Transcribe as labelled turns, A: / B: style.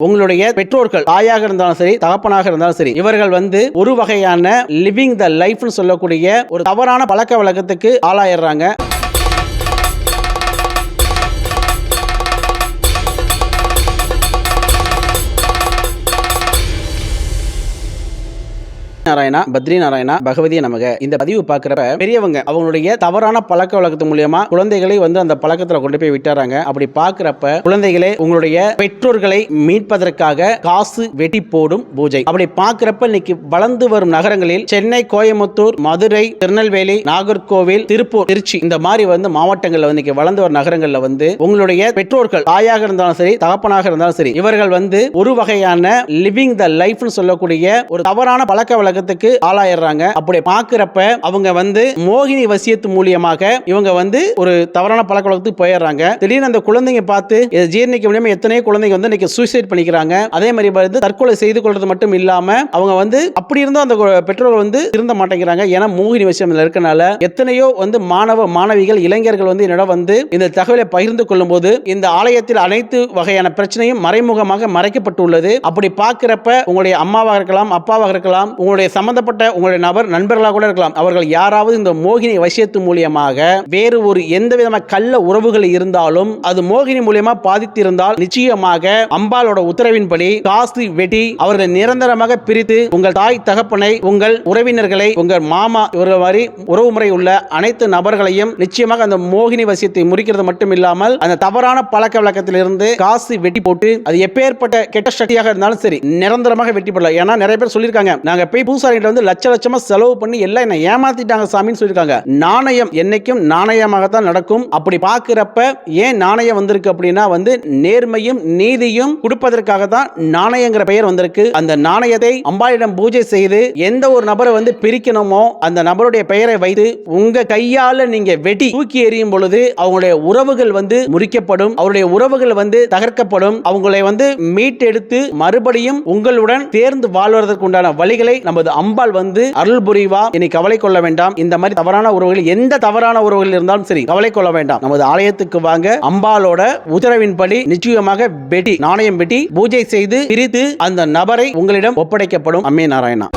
A: உங்களுடைய பெற்றோர்கள் தாயாக இருந்தாலும் சரி தகப்பனாக இருந்தாலும் சரி இவர்கள் வந்து ஒரு வகையான லிவிங் த லைஃப்னு சொல்லக்கூடிய ஒரு தவறான பழக்க வழக்கத்துக்கு ஆளாயிடுறாங்க. நாராயணா பத்ரி நாராயணா பகவதி நமக. இந்த பதிவு பாக்குறப்ப பெரியவங்க அவங்களுடைய தவறான பழக்க வழக்கத்து மூலியமா குழந்தைகளை வந்து அந்த பழக்கத்துல கொண்டு போய் விட்டாராங்க அப்படி பாக்குறப்ப குழந்தைகளே உங்களுடைய பெற்றோர்களை மீட்பதற்காக காசு வெட்டி போடும் பூஜை. அப்படி பாக்குறப்ப இன்னைக்கு வளர்ந்து வரும் நகரங்களில் சென்னை கோயம்புத்தூர் மதுரை திருநெல்வேலி நாகர்கோவில் திருப்பூர் திருச்சி இந்த மாதிரி வந்து மாவட்டங்கள்ல வந்து இன்னைக்கு வளர்ந்து வரும் நகரங்கள்ல வந்து உங்களுடைய பெற்றோர்கள் தாயாக இருந்தாலும் சரி தகப்பனாக இருந்தாலும் சரி இவர்கள் வந்து ஒரு வகையான லிவிங் த லைஃப்னு சொல்லக்கூடிய ஒரு தவறான பழக்க வழக்கத்துக்கு ஆளாயிடுறாங்க. அப்படி பார்க்குறப்ப அவங்க வந்து மோகினி வசியத்து மூலியமாக இவங்க வந்து ஒரு தவறான பழக்க வழக்கத்துக்கு போயிடுறாங்க. திடீர்னு அந்த குழந்தைங்க பார்த்து ஜீர்ணிக்க முடியாம எத்தனையோ குழந்தைங்க வந்து இன்னைக்கு சூசைட் பண்ணிக்கிறாங்க. அதே மாதிரி வந்து தற்கொலை செய்து கொள்றது மட்டும் இல்லாம அவங்க வந்து அப்படி இருந்தும் அந்த பெற்றோர்கள் வந்து திருந்த மாட்டேங்கிறாங்க. ஏன்னா மோகினி விஷயம் இருக்கனால எத்தனையோ வந்து மாணவ மாணவிகள் இளைஞர்கள் வந்து என்னிடம் வந்து இந்த தகவலை பகிர்ந்து கொள்ளும் போது இந்த ஆலயத்தில் அனைத்து வகையான பிரச்சனையும் மறைமுகமாக மறைக்கப்பட்டுள்ளது. அப்படி பார்க்கிறப்ப உங்களுடைய அம்மாவாக இருக்கலாம் அப்பாவாக இருக்கலாம் உங்களுடைய சம்பந்தப்பட்ட உங்களுடைய நபர் நண்பர்களாக கூட இருக்கலாம். அவர்கள் யாராவது இந்த மோகினி வசியத்து மூலியமாக வேறு ஒரு எந்த விதமான கள்ள உறவுகள் இருந்தாலும் அது மோகினி மூலியமா பாதித்திருந்தால் நிச்சயமாக அம்பாலோட உத்தரவின்படி காசு வெட்டி அவர்களை நிரந்தரமாக பிரித்து உங்கள் தாய் தகப்பனை உங்கள் உறவினர்களை உங்கள் மாமா இவர்கள் மாதிரி உறவு முறை உள்ள அனைத்து நபர்களையும் நிச்சயமாக அந்த மோகினி வசியத்தை முறிக்கிறது மட்டும் இல்லாமல் அந்த தவறான பழக்க வழக்கத்திலிருந்து காசு வெட்டி போட்டு அது எப்பேற்பட்ட கெட்ட சக்தியாக இருந்தாலும் சரி நிரந்தரமாக வெட்டி போடலாம். ஏன்னா நிறைய பேர் சொல்லியிருக்காங்க நாங்க போய் பூசாரிகிட்ட வந்து லட்ச லட்சமா செலவு பண்ணி எல்லாம் என்ன ஏமாத்திட்டாங்க சாமின்னு சொல்லியிருக்காங்க. நாணயம் என்னைக்கும் நாணயமாகத்தான் நடக்கும். அப்படி பார்க்கிறப்ப ஏன் நாணயம் வந்திருக்கு அப்படின்னா வந்து நேர்மையும் நீதியும் கொடுப்பதற்காக தான் நாணயங்கிற பெயர் வந்திருக்கு. அந்த நாணயத்தை அம்பாளிடம் பூஜை செய்து எந்த ஒரு நபரை வந்து பிரிக்கணுமோ அந்த நபருடைய பெயரை வைத்து உங்க கையால நீங்க வெட்டி தூக்கி எறியும் பொழுது அவங்களுடைய உறவுகள் வந்து முறிக்கப்படும். அவருடைய உறவுகள் வந்து தகர்க்கப்படும். அவங்களை வந்து மீட்டெடுத்து மறுபடியும் உங்களுடன் சேர்ந்து வாழ்வதற்கு உண்டான வழிகளை நமது அம்பாள் வந்து அருள் புரிவா. இனி கவலை கொள்ள வேண்டாம். இந்த மாதிரி தவறான உறவுகள் எந்த தவறான உறவுகள் இருந்தாலும் சரி கவலை கொள்ள வேண்டாம். நமது ஆலயத்துக்கு வாங்க. அம்பாளோட உத்தரவின்படி நிச்சயமாக வெட்டி நாணயம் வெட்டி பூஜை செய்து பிரித்து அந்த நபரை உங்களிடம் ஒப்படைக்கப்படும். அம்மே நாராயணா.